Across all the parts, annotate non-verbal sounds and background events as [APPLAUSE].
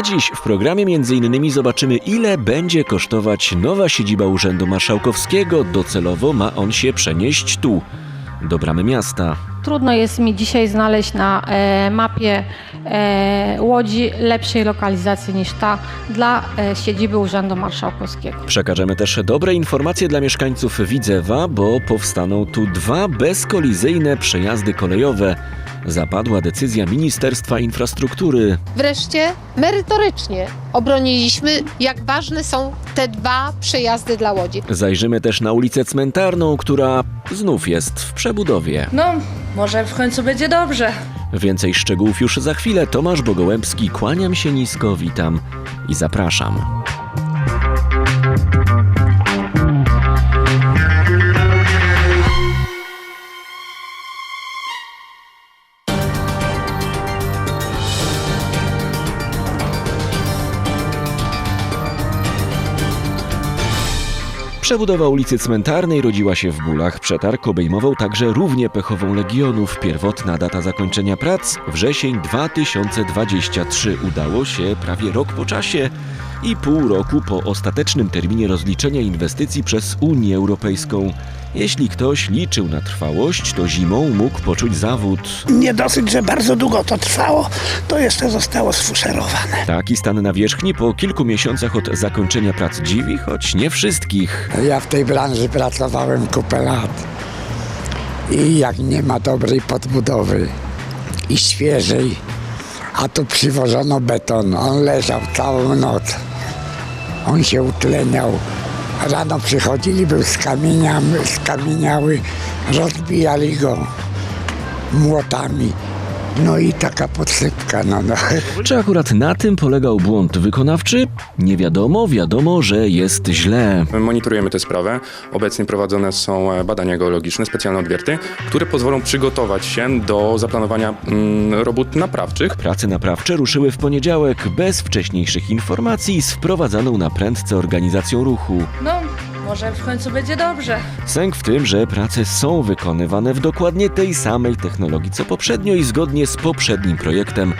A dziś w programie m.in. zobaczymy, ile będzie kosztować nowa siedziba Urzędu Marszałkowskiego. Docelowo ma on się przenieść tu, do bramy miasta. Trudno jest mi dzisiaj znaleźć na e, mapie e, Łodzi lepszej lokalizacji niż ta dla e, siedziby Urzędu Marszałkowskiego. Przekażemy też dobre informacje dla mieszkańców Widzewa, bo powstaną tu dwa bezkolizyjne przejazdy kolejowe. Zapadła decyzja Ministerstwa Infrastruktury. Wreszcie merytorycznie obroniliśmy, jak ważne są te dwa przejazdy dla Łodzi. Zajrzymy też na ulicę Cmentarną, która znów jest w przebudowie. No, może w końcu będzie dobrze. Więcej szczegółów już za chwilę. Tomasz Bogołębski, kłaniam się nisko, witam i zapraszam. Przebudowa ulicy Cmentarnej rodziła się w bólach. Przetarg obejmował także równie pechową Legionów. Pierwotna data zakończenia prac wrzesień 2023. Udało się prawie rok po czasie i pół roku po ostatecznym terminie rozliczenia inwestycji przez Unię Europejską. Jeśli ktoś liczył na trwałość, to zimą mógł poczuć zawód. Nie dosyć, że bardzo długo to trwało, to jeszcze zostało sfuszerowane. Taki stan nawierzchni po kilku miesiącach od zakończenia prac dziwi, choć nie wszystkich. Ja w tej branży pracowałem kupę lat i jak nie ma dobrej podbudowy i świeżej, a tu przywożono beton, on leżał całą noc, on się utleniał. Rano przychodzili, był skamieniały, skamieniały, rozbijali go młotami. No i taka podsypka, no, no. [LAUGHS] Czy akurat na tym polegał błąd wykonawczy? Nie wiadomo, wiadomo, że jest źle. Monitorujemy tę sprawę. Obecnie prowadzone są e, badania geologiczne, specjalne odwierty, które pozwolą przygotować się do zaplanowania mm, robót naprawczych. Prace naprawcze ruszyły w poniedziałek bez wcześniejszych informacji z wprowadzaną na prędce organizacją ruchu. No, może w końcu będzie dobrze. Sęk w tym, że prace są wykonywane w dokładnie tej samej technologii co poprzednio i zgodnie z poprzednim projektem,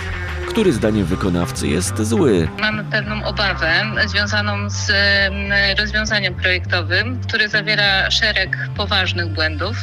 który zdaniem wykonawcy jest zły. Mamy pewną obawę związaną z mm, rozwiązaniem projektowym, które zawiera szereg poważnych błędów,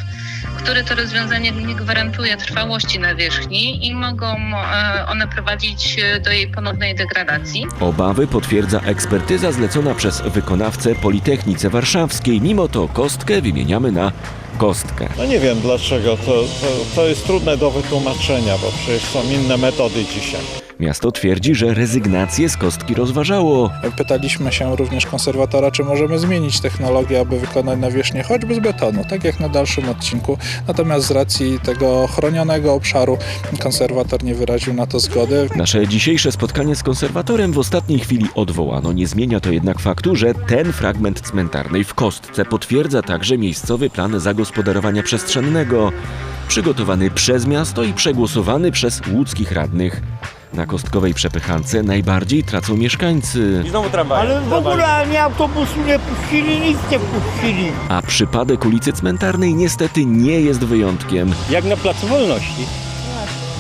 które to rozwiązanie nie gwarantuje trwałości nawierzchni i mogą e, one prowadzić e, do jej ponownej degradacji. Obawy potwierdza ekspertyza zlecona przez wykonawcę Politechnice Warszawskiej. Mimo to kostkę wymieniamy na kostkę. No nie wiem dlaczego, to, to, to jest trudne do wytłumaczenia, bo przecież są inne metody dzisiaj. Miasto twierdzi, że rezygnację z kostki rozważało. Pytaliśmy się również konserwatora, czy możemy zmienić technologię, aby wykonać nawierzchnię choćby z betonu, tak jak na dalszym odcinku. Natomiast z racji tego chronionego obszaru konserwator nie wyraził na to zgody. Nasze dzisiejsze spotkanie z konserwatorem w ostatniej chwili odwołano. Nie zmienia to jednak faktu, że ten fragment cmentarnej w kostce potwierdza także miejscowy plan zagospodarowania przestrzennego, przygotowany przez miasto i przegłosowany przez łódzkich radnych. Na kostkowej przepychance najbardziej tracą mieszkańcy, Ale w ogóle ani autobusu nie puścili, nic nie puścili. a przypadek ulicy Cmentarnej niestety nie jest wyjątkiem. Jak na Placu Wolności.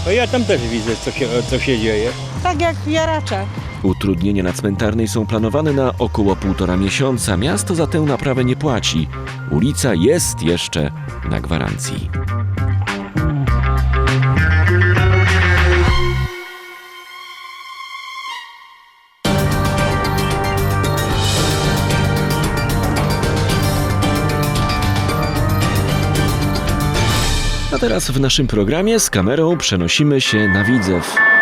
No ja tam też widzę, co się, co się dzieje. Tak jak jaracze. Utrudnienia na cmentarnej są planowane na około półtora miesiąca. Miasto za tę naprawę nie płaci. Ulica jest jeszcze na gwarancji. A teraz w naszym programie z kamerą przenosimy się na Widzew.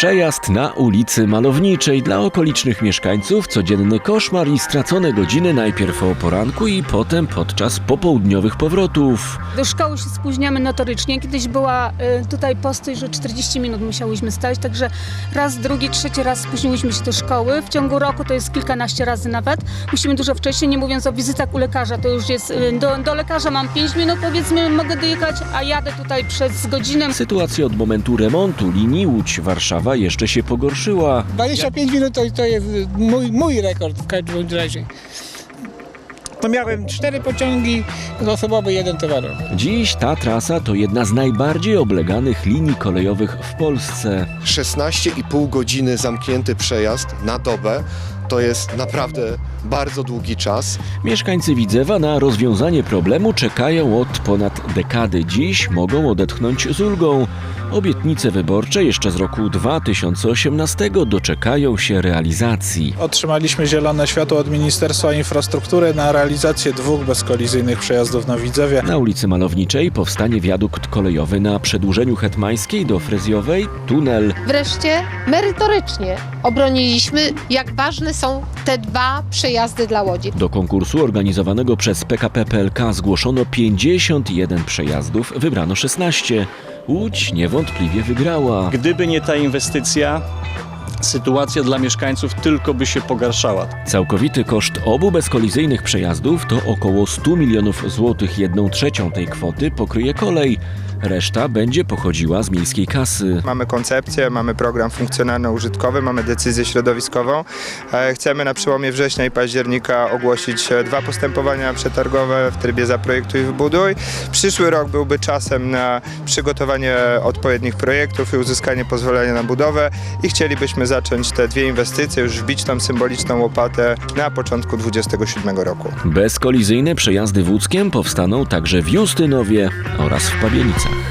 Przejazd na ulicy Malowniczej dla okolicznych mieszkańców, codzienny koszmar i stracone godziny najpierw o poranku i potem podczas popołudniowych powrotów. Do szkoły się spóźniamy notorycznie. Kiedyś była y, tutaj postój, że 40 minut musiałyśmy stać, także raz, drugi, trzeci raz spóźniłyśmy się do szkoły. W ciągu roku to jest kilkanaście razy nawet. Musimy dużo wcześniej, nie mówiąc o wizytach u lekarza, to już jest, y, do, do lekarza mam 5 minut powiedzmy, mogę dojechać, a jadę tutaj przez godzinę. Sytuacja od momentu remontu linii Łódź-Warszawa jeszcze się pogorszyła. 25 minut to, to jest mój, mój rekord w każdym razie. No miałem cztery pociągi osobowe, jeden towarowy. Dziś ta trasa to jedna z najbardziej obleganych linii kolejowych w Polsce. 16,5 godziny zamknięty przejazd na dobę to jest naprawdę bardzo długi czas. Mieszkańcy Widzewa na rozwiązanie problemu czekają od ponad dekady. Dziś mogą odetchnąć z ulgą. Obietnice wyborcze jeszcze z roku 2018 doczekają się realizacji. Otrzymaliśmy zielone światło od Ministerstwa Infrastruktury na realizację dwóch bezkolizyjnych przejazdów na Widzewie. Na ulicy Malowniczej powstanie wiadukt kolejowy na przedłużeniu Hetmańskiej do Frezjowej, tunel. Wreszcie merytorycznie obroniliśmy, jak ważne są te dwa przejazdy dla Łodzi. Do konkursu organizowanego przez PKP PLK zgłoszono 51 przejazdów, wybrano 16. Łódź niewątpliwie wygrała. Gdyby nie ta inwestycja, sytuacja dla mieszkańców tylko by się pogarszała. Całkowity koszt obu bezkolizyjnych przejazdów to około 100 milionów złotych. Jedną trzecią tej kwoty pokryje kolej. Reszta będzie pochodziła z miejskiej kasy. Mamy koncepcję, mamy program funkcjonalno-użytkowy, mamy decyzję środowiskową. E, Chcemy na przełomie września i października ogłosić e, dwa postępowania przetargowe w trybie zaprojektuj i wybuduj. Przyszły rok byłby czasem na przygotowanie odpowiednich projektów i uzyskanie pozwolenia na budowę i chcielibyśmy zacząć te dwie inwestycje, już wbić tam symboliczną łopatę na początku 2027 roku. Bezkolizyjne przejazdy wódzkiem powstaną także w Justynowie oraz w Pabienicach.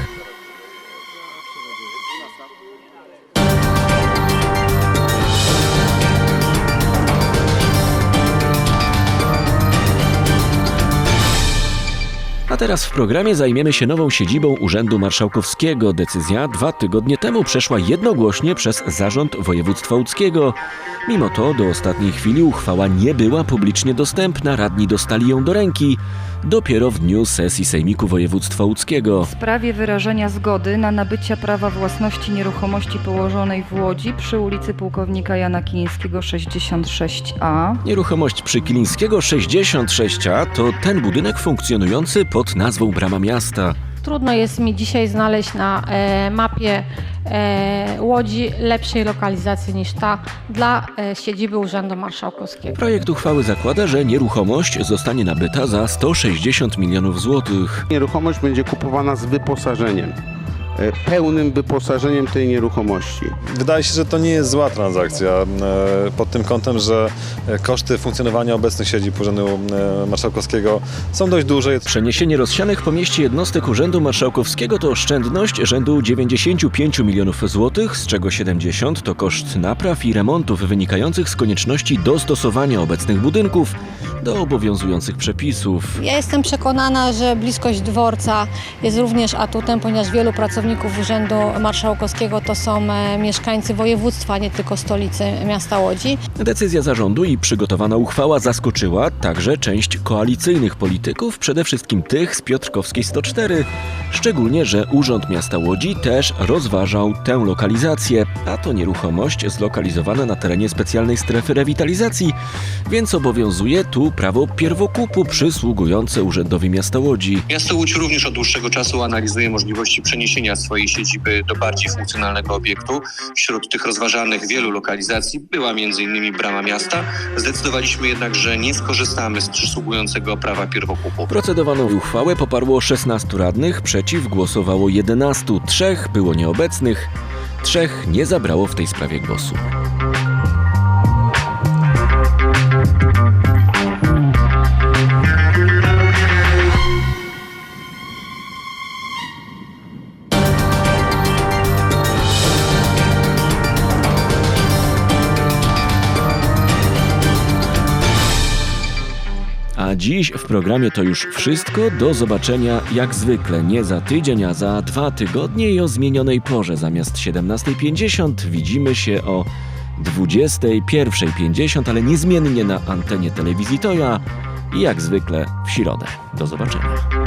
A teraz w programie zajmiemy się nową siedzibą Urzędu Marszałkowskiego. Decyzja dwa tygodnie temu przeszła jednogłośnie przez Zarząd Województwa Łódzkiego. Mimo to do ostatniej chwili uchwała nie była publicznie dostępna, radni dostali ją do ręki dopiero w dniu sesji Sejmiku Województwa Łódzkiego. w sprawie wyrażenia zgody na nabycie prawa własności nieruchomości położonej w Łodzi przy ulicy Pułkownika Jana Kilińskiego 66A. Nieruchomość przy Kilińskiego 66A to ten budynek funkcjonujący pod nazwą Brama Miasta. Trudno jest mi dzisiaj znaleźć na e, mapie e, Łodzi lepszej lokalizacji niż ta dla e, siedziby Urzędu Marszałkowskiego. Projekt uchwały zakłada, że nieruchomość zostanie nabyta za 160 milionów złotych. Nieruchomość będzie kupowana z wyposażeniem, pełnym wyposażeniem tej nieruchomości. Wydaje się, że to nie jest zła transakcja e, pod tym kątem, że e, koszty funkcjonowania obecnych siedzib Urzędu e, Marszałkowskiego są dość duże. Przeniesienie rozsianych po mieście jednostek Urzędu Marszałkowskiego to oszczędność rzędu 95 milionów złotych, z czego 70 to koszt napraw i remontów wynikających z konieczności dostosowania obecnych budynków do obowiązujących przepisów. Ja jestem przekonana, że bliskość dworca jest również atutem, ponieważ wielu pracowników Urzędu Marszałkowskiego to są e, mieszkańcy województwa, nie tylko stolicy miasta Łodzi. Decyzja zarządu i przygotowana uchwała zaskoczyła także część koalicyjnych polityków, przede wszystkim tych z Piotrkowskiej 104. Szczególnie, że Urząd Miasta Łodzi też rozważał tę lokalizację, a to nieruchomość zlokalizowana na terenie specjalnej strefy rewitalizacji, więc obowiązuje tu prawo pierwokupu przysługujące Urzędowi Miasta Łodzi. Miasto Łódź również od dłuższego czasu analizuje możliwości przeniesienia swojej siedziby do bardziej funkcjonalnego obiektu. Wśród tych rozważanych wielu lokalizacji była m.in. Brama Miasta. Zdecydowaliśmy jednak, że nie skorzystamy z przysługującego prawa pierwokupu. Procedowaną uchwałę poparło 16 radnych, przeciw głosowało 11, trzech było nieobecnych, trzech nie zabrało w tej sprawie głosu. Dziś w programie to już wszystko. Do zobaczenia jak zwykle nie za tydzień, a za dwa tygodnie i o zmienionej porze. Zamiast 17.50 widzimy się o 21.50, ale niezmiennie na antenie telewizji Toja i jak zwykle w środę. Do zobaczenia.